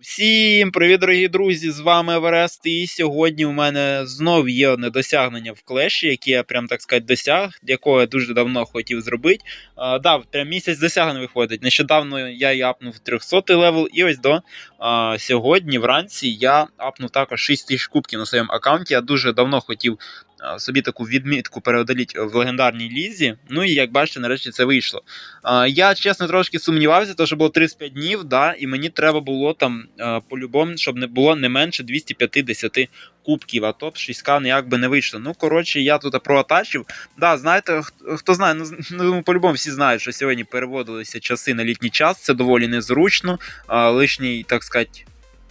Всім привіт, дорогі друзі! З вами Еверест. І сьогодні у мене знов є одне досягнення в клеші, яке я прям так сказати досяг, якого я дуже давно хотів зробити. А, да, прям місяць досягнень виходить. Нещодавно я і апнув 300 левел, і ось до а, сьогодні, вранці, я апнув також 6 тисяч кубків на своєму аккаунті. Я дуже давно хотів собі таку відмітку переодоліть в легендарній лізі. Ну і як бачите, нарешті це вийшло. Я чесно трошки сумнівався, тому що було 35 днів, да, і мені треба було там по-любому, щоб не було не менше 250 кубків, а топ 6к ніяк би не вийшло. Ну, коротше, я тут проатачив. Да, знаєте, хто, знає, ну, ну по-любому всі знають, що сьогодні переводилися часи на літній час, це доволі незручно. Лишній, так сказати.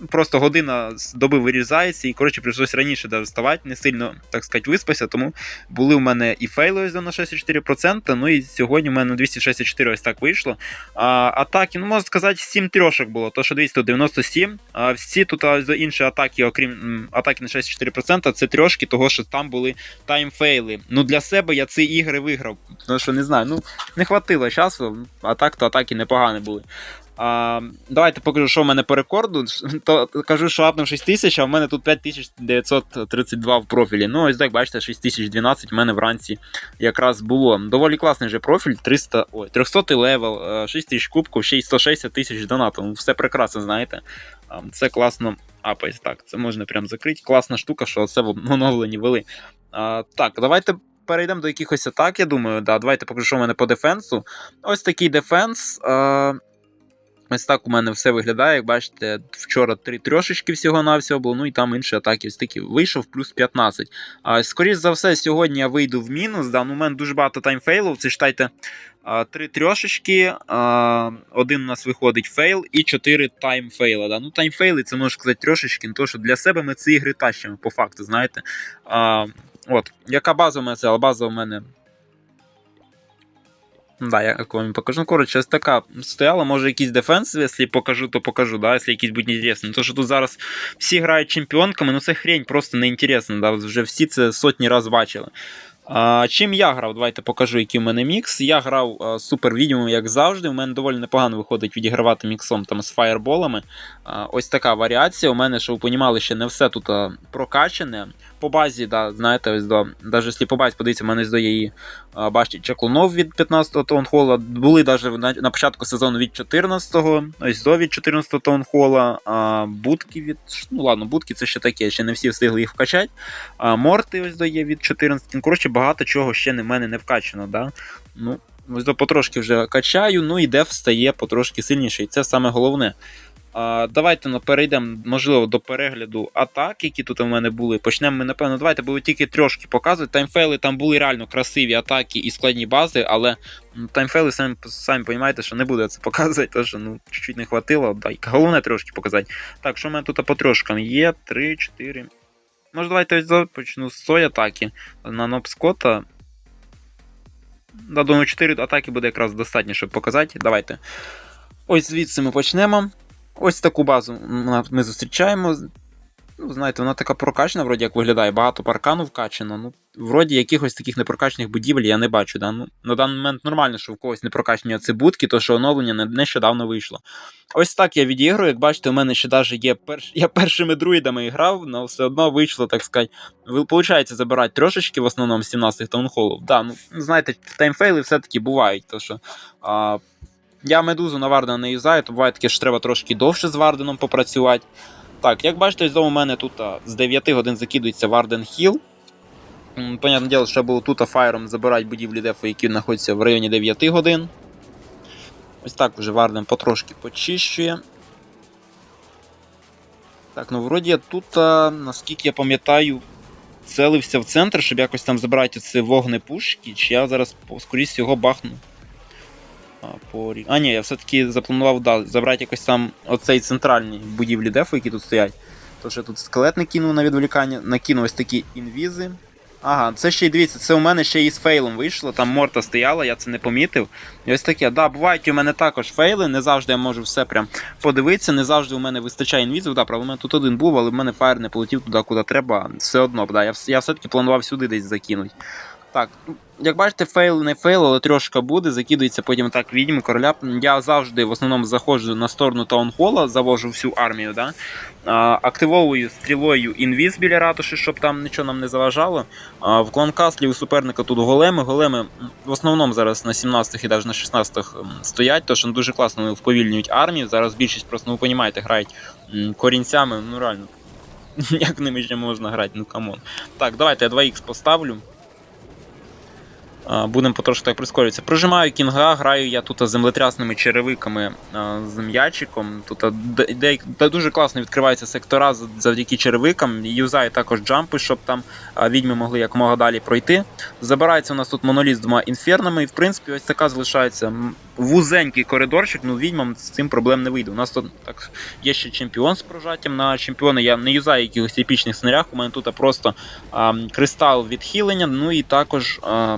Просто година з доби вирізається, і коротше прийшлось раніше даже вставати, не сильно, так сказати, виспався, тому були в мене і фейли ось на 64%, ну і сьогодні в мене на 264 ось так вийшло. А, атаки, ну можна сказати, 7 трьошок було, то що 297. А всі тут а, інші атаки, окрім атаки на 64%, це трьошки, того що там були таймфейли. Ну для себе я ці ігри виграв, тому що не знаю, ну не хватило часу, а так то атаки непогані були. А, Давайте покажу, що в мене по рекорду. То кажу, що апнув 6000, а в мене тут 5932 в профілі. Ну, ось так, бачите, 6012 в мене вранці якраз було. Доволі класний же профіль, 300, ой, 300 левел, 6 тисяч кубків, ще й 160 тисяч донатів. Ну, Все прекрасно, знаєте. Це класно апається. Так, це можна прям закрити. Класна штука, що це в оновленні вели. А, Так, давайте. Перейдемо до якихось атак, я думаю. Да, Давайте покажу, що в мене по дефенсу. Ось такий дефенс. А... Ось так у мене все виглядає. Як бачите, вчора три трьошечки всього-навсього було, ну і там інші атаки ось такі. Вийшов плюс 15. А, Скоріше за все, сьогодні я вийду в мінус. Да, ну, У мене дуже багато таймфейлів. Це читайте три трьошечки, один у нас виходить фейл і чотири таймфейла. Да. Ну, таймфейли це можна сказати трьошечки, тому що для себе ми ці ігри тащимо, по факту, знаєте. От, Яка база у мене це? База у мене. Да, я вам покажу. Ну, коротше, ось така стояла, може якийсь дефенс, якщо покажу, то покажу, да, якщо якийсь буде інтересний. То, що тут зараз всі грають чемпіонками, ну це хрень просто не інтересно, да, вже всі це сотні разів бачили. А, Чим я грав? Давайте покажу, який у мене мікс. Я грав а, супер відьмом, як завжди. У мене доволі непогано виходить відігравати міксом там з фаєрболами. А, ось така варіація. У мене, щоб ви понімали, ще не все тут прокачане. По базі, да, знаєте, ось до. Навіть якщо по базі, подивіться, у мене до її бачите, чаклунов від 15-го таунхола. Були навіть на, на початку сезону від 14-го, ось до від 14-го таунхола. А, будки від. Ну ладно, будки це ще таке, ще не всі встигли їх вкачати. А, морти ось до є від 14 Ну, Коротше, багато чого ще в мене не вкачано. Да? Ну, Ось до потрошки вже качаю, ну і деф стає потрошки сильніше, і це саме головне. Давайте ну, перейдемо, можливо, до перегляду атак, які тут у мене були. Почнемо ми, напевно, давайте буду тільки трошки показувати. Таймфейли там були реально красиві атаки і складні бази, але таймфейли, самі самі розумієте, що не буде це показувати, тому що ну, чуть-чуть не хватило. Дай. Головне трошки показати. Так, що в мене тут по трошкам є? 3, 4. Може, давайте почну з цієї атаки на Нобскота. Да, думаю, 4 атаки буде якраз достатньо, щоб показати. Давайте. Ось звідси ми почнемо. Ось таку базу ми зустрічаємо. Ну, Знаєте, вона така прокачана, вроді як виглядає, багато паркану вкачано. Ну, Вроді якихось таких непрокачаних будівель я не бачу. Да? Ну, На даний момент нормально, що в когось не прокачані будки, то що оновлення нещодавно вийшло. Ось так я відіграю. Як бачите, у мене ще навіть є перш... я першими друїдами грав, але все одно вийшло, так сказати. Получається забирати трошечки, в основному 17-х таунхолів. Да, ну, знаєте, таймфейли все-таки бувають. То що, а... Я медузу на Вардена не юзаю, то буває таке, що треба трошки довше з Варденом попрацювати. Так, як бачите, ось у мене тут з 9 годин закидується Варден Хіл. Понятне діло, що було тут фаєром забирати будівлі дефу, які знаходяться в районі 9 годин. Ось так вже Варден потрошки почищує. Так, ну вроді я тут, наскільки я пам'ятаю, целився в центр, щоб якось там забрати ці вогнепушки, чи я зараз скоріше всього бахну. По... А, ні, я все-таки запланував да, забрати якось там оцей центральний будівлі дефу, які тут стоять. Тож я тут скелет накинув на відволікання, накинув ось такі інвізи. Ага, це ще й дивіться, це у мене ще і з фейлом вийшло, там морта стояла, я це не помітив. І ось таке. Да, бувають у мене також фейли, не завжди я можу все прям подивитися, не завжди у мене вистачає інвізів. Да, правда, у мене тут один був, але в мене фаєр не полетів туди, куди треба. Все одно, да, я я все-таки планував сюди десь закинути. Так, як бачите, фейл не фейл, але трошки буде. Закидується потім так відьми, короля. Я завжди в основному заходжу на сторону таунхола, завожу всю армію. Да? А, активовую стрілою інвіз біля ратуші, щоб там нічого нам не заважало. А, в кланкаслі у суперника тут големи. Големи в основному зараз на 17-х і навіть на 16-х м, стоять, тож дуже класно вповільнюють армію. Зараз більшість просто, ну ви розумієте, грають корінцями, ну реально. Як ними ще можна грати, ну камон. Так, давайте я 2х поставлю. Будемо потрошки так прискорюватися. Прожимаю кінга, граю я тут землетрясними черевиками з м'ячиком. Тут де, де, дуже класно відкриваються сектора завдяки черевикам. Юзаю також джампи, щоб там відьми могли якомога далі пройти. Забирається у нас тут моноліт з двома інфернами, і в принципі ось така залишається вузенький коридорчик. Ну, відьмам з цим проблем не вийде. У нас тут так є ще чемпіон з прожаттям на чемпіона. Я не юзаю якихось епічних снарях. У мене тут просто а, кристал відхилення, ну і також. А,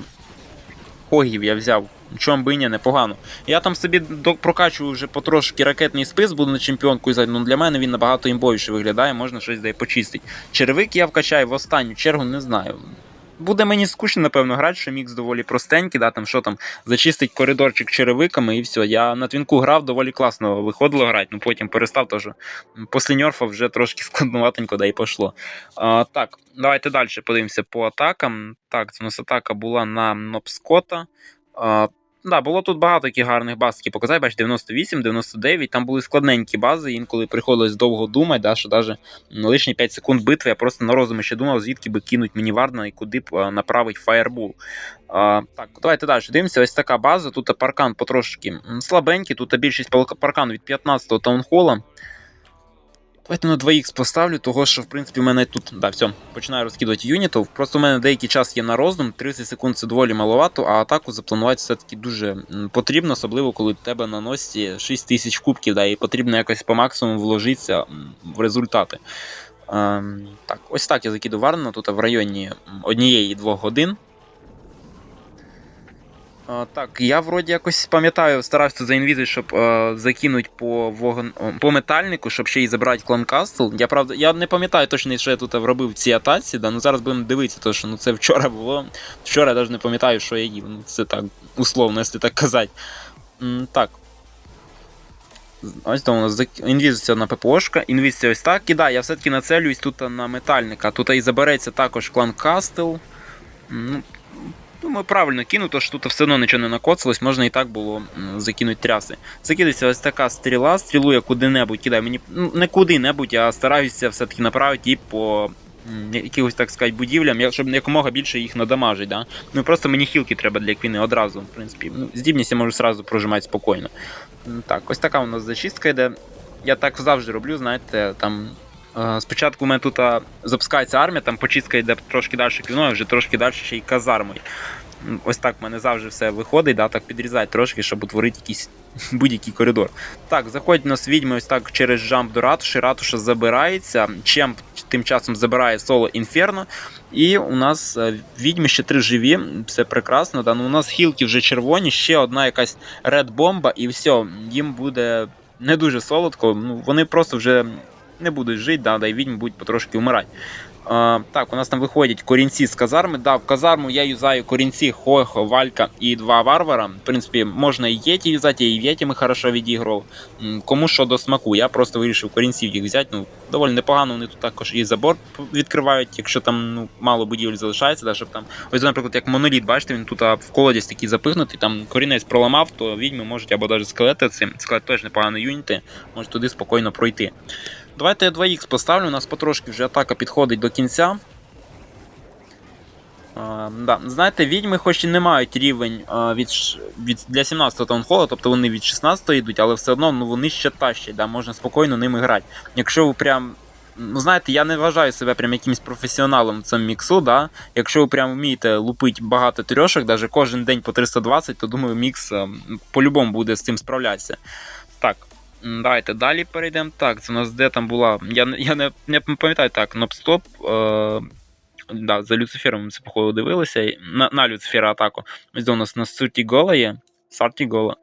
Когів я взяв. Чом би ні, непогано. Я там собі прокачую вже потрошки ракетний спис, буду на чемпіонку і ну для мене він набагато імбовіше виглядає, можна щось де почистити. Черевик я вкачаю в останню чергу, не знаю. Буде мені скучно, напевно, грати, що мікс доволі простенький, да, там що там, зачистить коридорчик черевиками і все. Я на твінку грав, доволі класно виходило грати, ну потім перестав, тож після нерфа вже трошки складноватенько, да і пішло. А, так, давайте далі подивимося по атакам. Так, це у нас атака була на Нопскота. А, да, було тут багато таких гарних баз, які показали, бач, 98, 99, там були складненькі бази, інколи приходилось довго думати, да, що навіть лишні 5 секунд битви я просто на розумі ще думав, звідки би кинуть мені Варна і куди б направить фаєрбул. А, так, давайте далі дивимося. Ось така база. Тут паркан потрошки слабенький, тут більшість паркану від 15-го таунхола. Давайте на 2х поставлю, того що в принципі в мене тут. Да, все, починаю розкидувати юнітів. Просто в мене деякий час є на роздум, 30 секунд це доволі маловато, а атаку запланувати все-таки дуже потрібно, особливо коли в тебе на носі 6 тисяч кубків, да, і потрібно якось по максимуму вложитися в результати. Ем, так, ось так я закиду Варна тут в районі однієї-двох годин. Так, я вроді якось пам'ятаю, старався заінвізити, щоб е, закинути по вогон... по метальнику, щоб ще й забрати клан Кастл. Я правда, я не пам'ятаю точно, що я тут робив в цій атаці, да, ну зараз будемо дивитися, тому що ну, це вчора було. Вчора я навіть не пам'ятаю, що я їв. Ну, це так, условно, якщо так казати. М, так. Ось там у нас зак- інвізиться на ППОшка, інвізиться ось так. І да, я все-таки нацелююсь тут на метальника. Тут і забереться також клан Кастел. Ну, Думаю, правильно кину, то що тут все одно нічого не накоцалось, можна і так було закинути тряси. Закидається ось така стріла, стрілу я куди-небудь кидаю. Мені ну, не куди-небудь, а стараюся все-таки направити її по якихось, так сказати, будівлям, щоб якомога більше їх надамажить. Да? Ну просто мені хілки треба для квіни одразу, в принципі. Ну, здібність я можу одразу прожимати спокійно. Так, ось така у нас зачистка йде. Я так завжди роблю, знаєте, там. Е, Спочатку у мене тут запускається армія, там почистка йде трошки далі квіною, вже трошки далі ще й казармою. Ось так в мене завжди все виходить, да, так підрізати трошки, щоб утворити якийсь будь-який коридор. Так, заходять у нас ось так через жамп до ратуші, ратуша забирається, чемп тим часом забирає соло інферно. І у нас е, відьми ще три живі, все прекрасно. Да. Ну, у нас хілки вже червоні, ще одна якась ред бомба, і все, їм буде не дуже солодко. Ну, вони просто вже не будуть жити, да, да, і будуть потрошки вмирати. А, так, у нас там виходять корінці з казарми. Да, в казарму я юзаю корінці, Хохо, Валька і два варвара. В принципі, можна і Єті юзати, і в Єті ми хорошо відіграв. Кому що до смаку. Я просто вирішив корінців їх взяти. Ну, доволі непогано. Вони тут також і забор відкривають, якщо там ну, мало будівель залишається, да, щоб там. Ось, наприклад, як моноліт, бачите, він тут в колодязь такий запихнутий, там корінець проламав, то відьми можуть або навіть скелети цим. Скелет теж непогано юніти, можуть туди спокійно пройти. Давайте я 2х поставлю, у нас потрошки вже атака підходить до кінця. А, да. Знаєте, відьми хоч і не мають рівень а, від, від, для 17-го таунхола, тобто вони від 16-го йдуть, але все одно ну, вони ще тащать, да, можна спокійно ними грати. Якщо ви прям. Ну, знаєте, я не вважаю себе прям якимось професіоналом в цьому міксу, да. Якщо ви прям вмієте лупити багато трьошок, навіть кожен день по 320, то думаю, мікс а, по-любому буде з цим справлятися. Так, давайте далі перейдемо. Так, це у нас де там була. Я, я не, не пам'ятаю так, нопстоп. Е, да, за Люцифером ми це походу дивилися. На, на Люцифера атаку. Ось де у нас на Суті Гола є. Сарті Гола.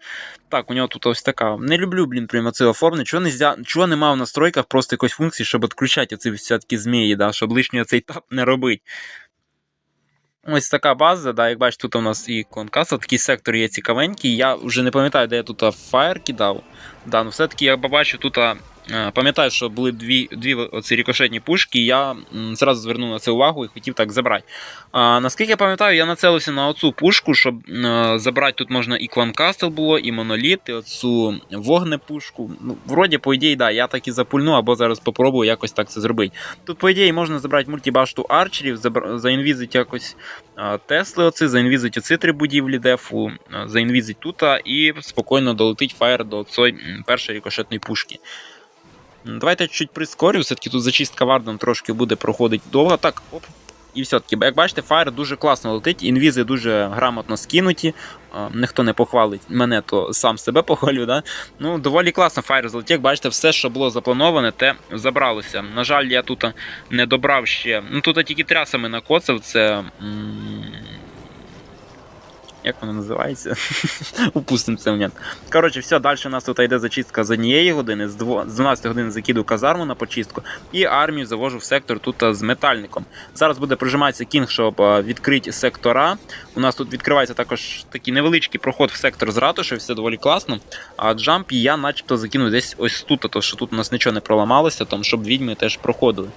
Так, у нього тут ось така. Не люблю, блін, прямо це оформлення. Чого, не. Чого нема в настройках просто якоїсь функції, щоб відключати оці всякі змії, да, щоб лишнього цей тап не робити. Ось така база, да, як бачите, тут у нас і конкаса, такий сектор є цікавенький. Я вже не пам'ятаю, де я тут фаєр кидав. Да, ну все-таки я побачив тут. Е, Пам'ятаю, що були дві дві оці рікошетні пушки, я зразу звернув на це увагу і хотів так забрати. А, наскільки я пам'ятаю, я нацелився на оцю пушку, щоб е, забрати тут можна і Кванкастел було, і моноліт, і оцю вогнепушку. Ну, вроді, по ідеї, да, я так і запульну, або зараз попробую якось так це зробити. Тут, по ідеї, можна забрати мультибашту арчерів, забр... заінвізити якось а, Тесли, оці, заінвізить оці три будівлі дефу, заінвізить тут і спокійно долетить фаєр до цієї першої рикошетної пушки. Давайте чуть прискорю, все-таки тут зачистка вардом трошки буде проходити довго. Так, оп. І все-таки, як бачите, фаєр дуже класно летить, інвізи дуже грамотно скинуті. Ніхто не похвалить мене, то сам себе похвалю. Да? Ну, доволі класно фаєр залетів. Як бачите, все, що було заплановане, те забралося. На жаль, я тут не добрав ще. Ну тут тільки трясами накоцав. Це. Як воно називається? Упустимо це момент. Коротше, все, далі у нас тут йде зачистка з однієї години, з 12 години закиду казарму на почистку, і армію завожу в сектор тут з метальником. Зараз буде прижиматися кінг, щоб відкрити сектора. У нас тут відкривається також такий невеличкий проход в сектор з ратушею, все доволі класно. А джамп я начебто закинув десь ось тут, то що тут у нас нічого не проламалося, там, щоб відьми теж проходили.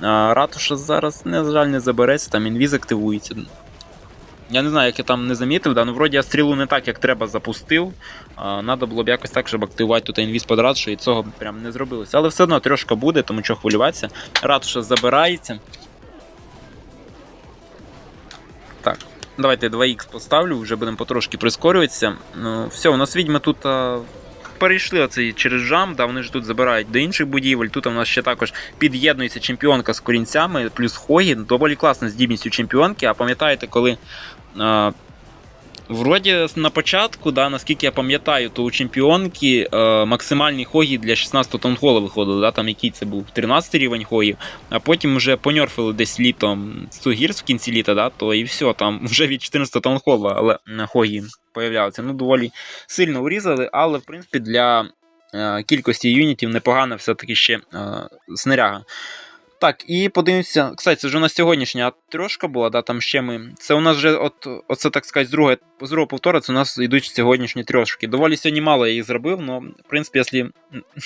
А, ратуша зараз, на жаль, не забереться, там інвіз активується. Я не знаю, як я там не замітив, да, ну вроді я стрілу не так, як треба запустив. А, Надо було б якось так, щоб активувати тут інвіз ратушу, і цього прям не зробилося. Але все одно трьошка буде, тому що хвилюватися. Ратуша забирається. Так, давайте 2х поставлю, вже будемо потрошки прискорюватися. Ну, все, у нас відьми тут. А... Перейшли оцей через жам, да, вони ж тут забирають до інших будівель. Тут у нас ще також під'єднується чемпіонка з корінцями, плюс Хогі. Доволі класна здібністю чемпіонки. А пам'ятаєте, коли. Вроді на початку, да, наскільки я пам'ятаю, то у чемпіонки е, максимальні хогі для 16 таунхола виходили, да, там який це був 13 рівень хогів, а потім вже понерфили десь літом Сугірс в кінці літа, да, то і все, там вже від 14 таунхола але на хогі появлялися. Ну, доволі сильно урізали, але в принципі для е, кількості юнітів непогана все-таки ще е, снаряга. Так, і подивимося. Кстати, це вже у нас сьогоднішня трьошка була, да, там ще ми. Це у нас вже, от, оце так сказати, з другого, з другого повтора, це у нас йдуть сьогоднішні трьошки. Доволі сьогодні мало я їх зробив, але, в принципі, якщо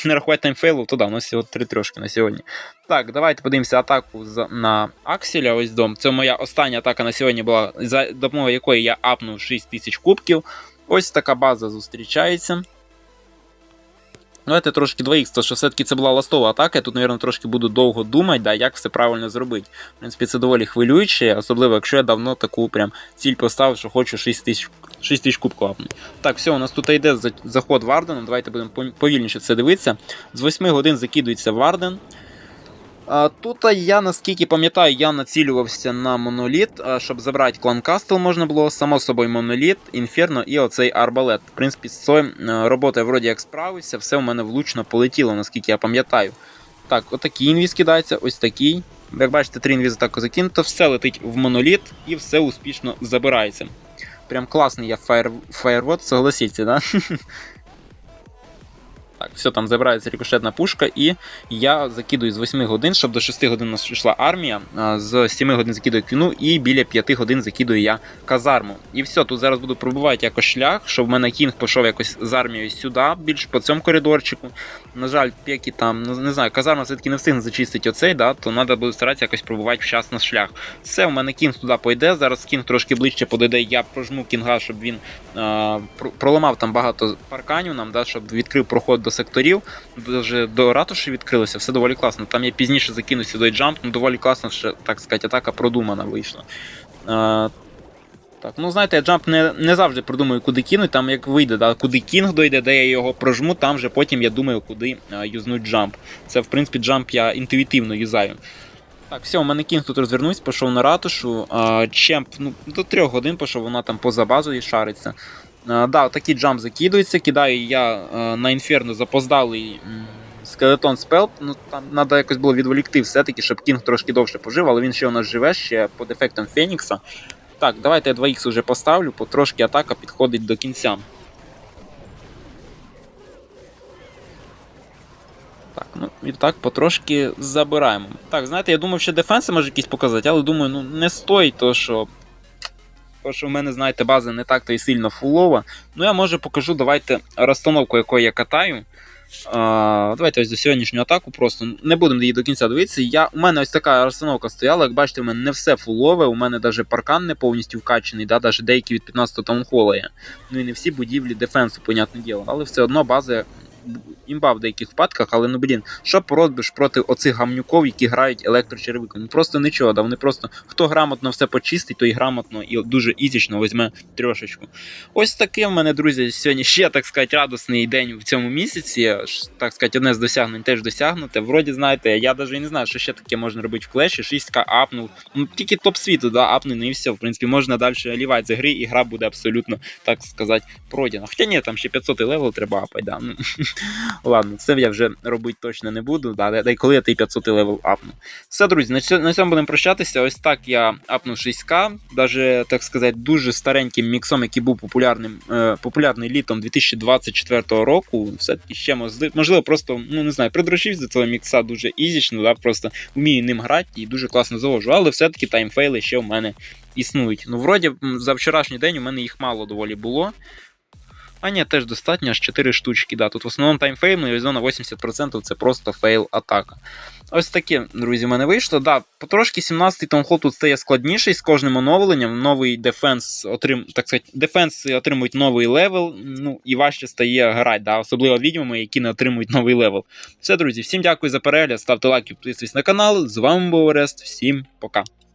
не рахувати таймфейлу, то да, у нас всього три трьошки на сьогодні. Так, давайте подивимося атаку на Акселя. Ось дом. Це моя остання атака на сьогодні була, за допомогою якої я апнув 6 тисяч кубків. Ось така база зустрічається. Давайте трошки 2х, то що все-таки це була ластова атака. Я тут, мабуть, трошки буду довго думати, да, як все правильно зробити. В принципі, це доволі хвилююче, особливо, якщо я давно таку прям ціль поставив, що хочу 6 тисяч 6 тисяч кубків апнути. Так, все, у нас тут йде заход Варденом. Давайте будемо повільніше це дивитися. З 8 годин закидується Варден. Тут я, наскільки пам'ятаю, я націлювався на моноліт, щоб забрати клан Кастл можна було, само собою моноліт, інферно і оцей арбалет. В принципі, з цією е, роботою вроді як справився, все в мене влучно полетіло, наскільки я пам'ятаю. Так, отакий інвіз кидається, ось такий. Як бачите, три інвізи так закинуто, все летить в моноліт і все успішно забирається. Прям класний я фаєр... фаєрвод, согласіться, да? Все, там забирається рікошетна пушка, і я закидую з 8 годин, щоб до 6 годин йшла армія. З 7 годин закидую квіну, і біля 5 годин закидую я казарму. І все, тут зараз буду пробувати якось шлях, щоб в мене кінг пішов якось з армією сюди, більш по цьому коридорчику. На жаль, пеки там, ну не знаю, казарма все-таки не встигне зачистити оцей, да, то треба буде старатися якось пробувати вчасно шлях. Все, у мене кінг туди пойде. Зараз кінг трошки ближче подойде, я прожму кінга, щоб він а, проламав там багато парканів нам, да, щоб відкрив проход до секторів. Вже до ратуші відкрилося, все доволі класно. Там я пізніше закину сюди джамп, ну доволі класно, що, так сказати, атака продумана вийшла. А, так, ну знаєте, я джамп не, не завжди продумую, куди кинуть, там як вийде, да, куди кінг дойде, де я його прожму, там вже потім я думаю, куди а, юзнуть джамп. Це, в принципі, джамп я інтуїтивно юзаю. Так, все, у мене кінг тут розвернувся, пішов на ратушу. А, чемп ну, до трьох годин пішов, вона там поза базою шариться. А, да, такий джамп закидується, кидаю я а, на інферно запоздалий скелетон спел. Ну, там треба якось було відволікти все-таки, щоб кінг трошки довше пожив, але він ще у нас живе ще під ефектом Фенікса. Так, давайте я 2х вже поставлю, потрошки атака підходить до кінця. Так, ну і так потрошки забираємо. Так, знаєте, я думав, що дефенси може якісь показати, але думаю, ну не стоїть, то що Тому що в мене, знаєте, база не так то і сильно фулова. Ну я може покажу, давайте розстановку, якою я катаю. Давайте ось до сьогоднішню атаку просто не будемо її до кінця дивитися. Я, у мене ось така розстановка стояла. Як бачите, у мене не все фулове, у мене навіть паркан не повністю вкачений, да, навіть деякі від 15-го таунхола є. Ну і не всі будівлі дефенсу, понятне діло. Але все одно база імба в деяких випадках, але ну блін, що поробиш проти оцих гамнюков, які грають електрочервиком? Ну просто нічого, да вони просто хто грамотно все почистить, той грамотно і дуже ізічно візьме трьошечку. Ось таке в мене, друзі, сьогодні ще, так сказати, радісний день в цьому місяці. Так сказати, одне з досягнень теж досягнуте. Вроді, знаєте, я навіть не знаю, що ще таке можна робити в клеші. 6к апнув. Ну тільки топ світу, да, апнений і все. В принципі, можна далі лівати з гри, і гра буде абсолютно, так сказати, пройдена. Хоча ні, там ще 500 левел треба апати, да. Ну, ладно, це я вже робити точно не буду. Да, да, і коли я той 500 левел апну. Все, друзі, на цьому, будемо прощатися. Ось так я апнув 6К, даже, так сказати, дуже стареньким міксом, який був популярним, е, популярний літом 2024 року. Все-таки ще можливо, просто ну не знаю, придружився до цього мікса дуже ізічно, да, просто вмію ним грати і дуже класно завожу. Але все-таки таймфейли ще в мене існують. Ну, вроді, за вчорашній день у мене їх мало доволі було. А ні, теж достатньо, аж 4 штучки. Да. Тут в основному таймфейм, ну і зона 80% це просто фейл атака. Ось таке, друзі, в мене вийшло. Да, потрошки 17-й таунхол тут стає складніший з кожним оновленням. Новий дефенс отрим, так сказати, дефенси отримують новий левел. Ну і важче стає грати, да, особливо відьмами, які не отримують новий левел. Все, друзі, всім дякую за перегляд. Ставте лайки, підписуйтесь на канал. З вами був Орест. Всім пока.